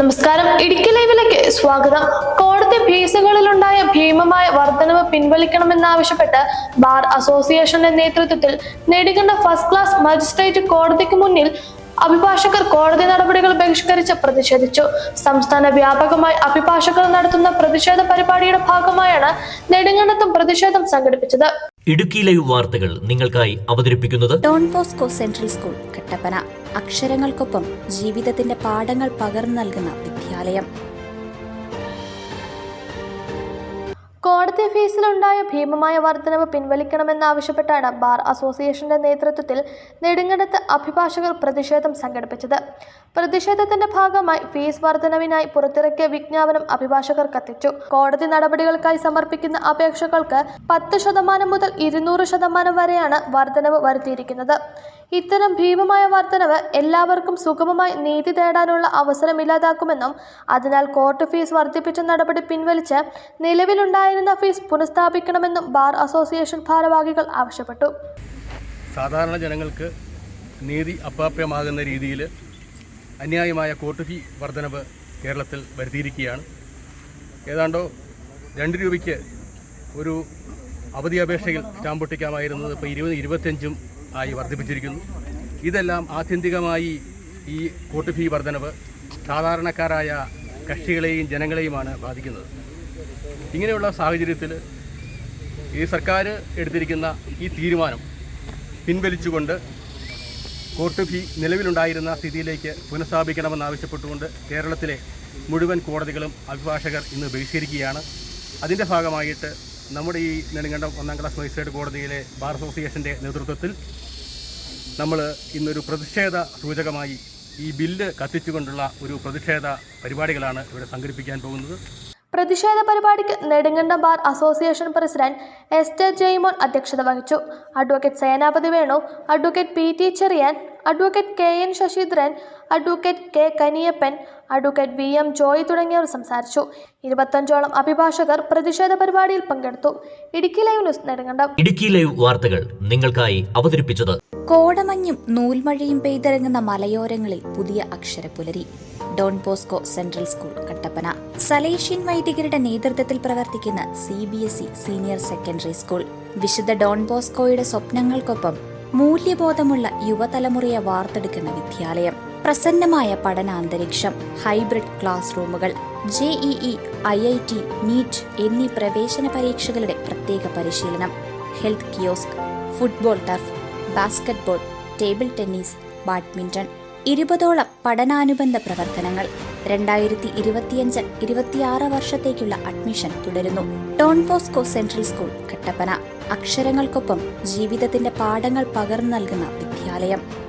നമസ്കാരം. ഇടുക്കി ലൈവിലേക്ക് സ്വാഗതം. കോടതി ഫീസുകളിലുണ്ടായ ഭീമമായ വർധനവ് പിൻവലിക്കണമെന്നാവശ്യപ്പെട്ട് ബാർ അസോസിയേഷന്റെ നേതൃത്വത്തിൽ നെടുങ്കണ്ട ഫസ്റ്റ് ക്ലാസ് മജിസ്ട്രേറ്റ് കോടതിക്ക് മുന്നിൽ അഭിഭാഷകർ കോടതി നടപടികൾ ബഹിഷ്കരിച്ച് പ്രതിഷേധിച്ചു. സംസ്ഥാന വ്യാപകമായി അഭിഭാഷകർ നടത്തുന്ന പ്രതിഷേധ പരിപാടിയുടെ ഭാഗമായാണ് നെടുങ്കണ്ടത്തും പ്രതിഷേധം സംഘടിപ്പിച്ചത്. ഇടുക്കി ലൈവ് വാർത്തകൾ നിങ്ങൾക്കായി അവതരിപ്പിക്കുന്നത് Don Bosco central school Kattappana. അക്ഷരങ്ങൾക്കൊപ്പം ജീവിതത്തിന്റെ പാഠങ്ങൾ പകർന്നു നൽകുന്ന വിദ്യാലയം. കോടതി ഫീസിലുണ്ടായ ഭീമമായ വർധനവ് പിൻവലിക്കണമെന്നാവശ്യപ്പെട്ടാണ് ബാർ അസോസിയേഷന്റെ നേതൃത്വത്തിൽ നെടുങ്കണ്ടത്ത് അഭിഭാഷകർ പ്രതിഷേധം സംഘടിപ്പിച്ചത്. പ്രതിഷേധത്തിന്റെ ഭാഗമായി ഫീസ് വർധനവിനായി പുറത്തിറക്കിയ വിജ്ഞാപനം അഭിഭാഷകർ കത്തിച്ചു. കോടതി നടപടികൾക്കായി സമർപ്പിക്കുന്ന അപേക്ഷകൾക്ക് പത്ത് ശതമാനം മുതൽ ഇരുന്നൂറ് ശതമാനം വരെയാണ് വർധനവ് വരുത്തിയിരിക്കുന്നത്. ഇത്തരം ഭീമമായ വർധനവ് എല്ലാവർക്കും സുഗമമായി നീതി തേടാനുള്ള അവസരമില്ലാതാക്കുമെന്നും അതിനാൽ കോർട്ട് ഫീസ് വർദ്ധിപ്പിച്ച നടപടി പിൻവലിച്ച് നിലവിലുണ്ടായിരുന്ന ഫീസ് പുനഃസ്ഥാപിക്കണമെന്നും ബാർ അസോസിയേഷൻ ഭാരവാഹികൾ ആവശ്യപ്പെട്ടു. സാധാരണ ജനങ്ങൾക്ക് നീതി അപ്രാപ്യമാകുന്ന രീതിയിൽ അന്യായമായ കോർട്ട് ഫീ വർധനവ് കേരളത്തിൽ വരുത്തിയിരിക്കുകയാണ്. ഏതാണ്ടോ രണ്ട് രൂപയ്ക്ക് ഒരു അവധി അപേക്ഷയിൽ സ്റ്റാമ്പ് ഒട്ടിക്കാമായിരുന്നത് ഇപ്പോൾ ഇരുപത് ഇരുപത്തഞ്ചും ആയി വർദ്ധിപ്പിച്ചിരിക്കുന്നു. ഇതെല്ലാം ആത്യന്തികമായി ഈ കോട്ട് ഫീ വർധനവ് സാധാരണക്കാരായ കക്ഷികളെയും ജനങ്ങളെയുമാണ് ബാധിക്കുന്നത്. ഇങ്ങനെയുള്ള സാഹചര്യത്തിൽ ഈ സർക്കാർ എടുത്തിരിക്കുന്ന ഈ തീരുമാനം പിൻവലിച്ചുകൊണ്ട് കോർട്ട് ഫീ നിലവിലുണ്ടായിരുന്ന സ്ഥിതിയിലേക്ക് പുനഃസ്ഥാപിക്കണമെന്നാവശ്യപ്പെട്ടുകൊണ്ട് കേരളത്തിലെ മുഴുവൻ കോടതികളും അഭിഭാഷകർ ഇന്ന് ബഹിഷ്കരിക്കുകയാണ്. അതിന്റെ ഭാഗമായിട്ട് നമ്മുടെ ഈ നെടുങ്കണ്ടം ഒന്നാം ക്ലാസ് മജിസ്ട്രേറ്റ് കോടതിയിലെ ബാർ അസോസിയേഷന്റെ നേതൃത്വത്തിൽ നമ്മൾ ഇന്നൊരു പ്രതിഷേധ സൂചകമായി ഈ ബില്ല് കത്തിച്ചുകൊണ്ടുള്ള ഒരു പ്രതിഷേധ പരിപാടികളാണ് ഇവിടെ സംഘടിപ്പിക്കാൻ പോകുന്നത്. പ്രതിഷേധ പരിപാടിക്ക് Nedumkandam bar association president Esther Jaimon അധ്യക്ഷത വഹിച്ചു. Advocate Senapathi Venu advocate P T Cheriyan advocate K N Sasheendran advocate K Kaniyappan advocate V M Joy തുടങ്ങിയവർ സംസാരിച്ചു. ഇരുപത്തഞ്ചോളം അഭിഭാഷകർ പ്രതിഷേധ പരിപാടിയിൽ പങ്കെടുത്തു. Idukki live news Nedumkandam. Idukki live വാർത്തകൾ നിങ്ങൾക്കായി അവതരിപ്പിച്ചത് കോടമഞ്ഞും നൂൽമഴയും പെയ്തിറങ്ങുന്ന മലയോരങ്ങളിൽ പുതിയ അക്ഷരപ്പുലരി Don Bosco central school Kattappana. Salesian വൈദികരുടെ നേതൃത്വത്തിൽ പ്രവർത്തിക്കുന്ന C B S E senior secondary school. വിശുദ്ധ ഡോൺ ബോസ്കോയുടെ സ്വപ്നങ്ങൾക്കൊപ്പം മൂല്യബോധമുള്ള യുവതലമുറയെ വാർത്തെടുക്കുന്ന വിദ്യാലയം. പ്രസന്നമായ പഠനാന്തരീക്ഷം ഹൈബ്രിഡ് ക്ലാസ് റൂമുകൾ JEE I I T NEET എന്നീ പ്രവേശന പരീക്ഷകളുടെ പ്രത്യേക പരിശീലനം. Health kiosk football turf basketball table tennis badminton ഇരുപതോളം പഠനാനുബന്ധ പ്രവർത്തനങ്ങൾ. രണ്ടായിരത്തി ഇരുപത്തിയഞ്ച് ഇരുപത്തിയാറ് വർഷത്തേക്കുള്ള അഡ്മിഷൻ തുടരുന്നു. Don Bosco central school Kattappana അക്ഷരങ്ങൾക്കൊപ്പം ജീവിതത്തിന്റെ പാഠങ്ങൾ പകർന്നു നൽകുന്ന വിദ്യാലയം.